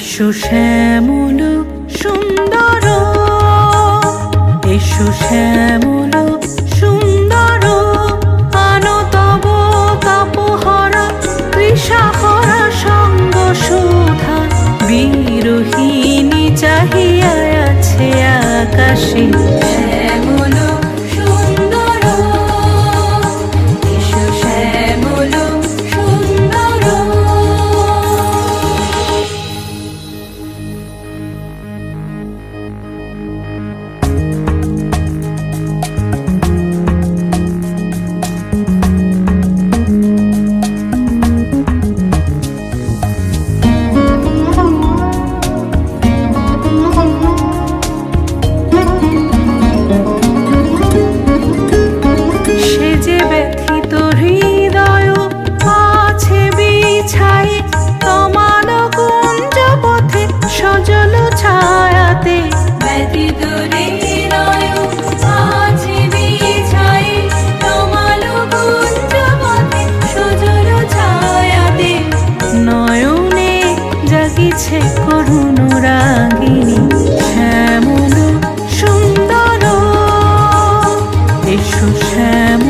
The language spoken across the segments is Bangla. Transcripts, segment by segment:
এসো শ্যামল সুন্দর, এসো শ্যামল সুন্দর, আনো তব তাপহরা কৃষাহরা সঙ্গ সুধা। বিরোহিণী চাহিয়া আছে আকাশে। জাগিছে করুণ রাগিনী শ্যামল সুন্দর। এসো শ্যামল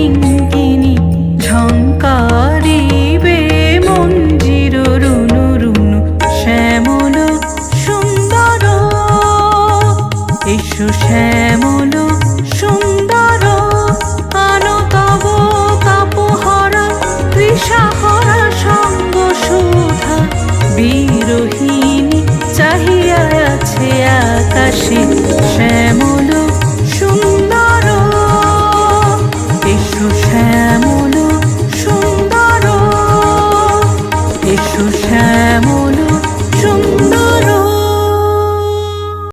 কিঙ্কিনি ঝঙ্কারিবে রুনু শ্যামল সুন্দর। এসো শ্যামল সুন্দর। আনো তব কাপহরা সঙ্গ সুধা। বিরোহিণী চাহিয়া আছে আকাশে শ্যামল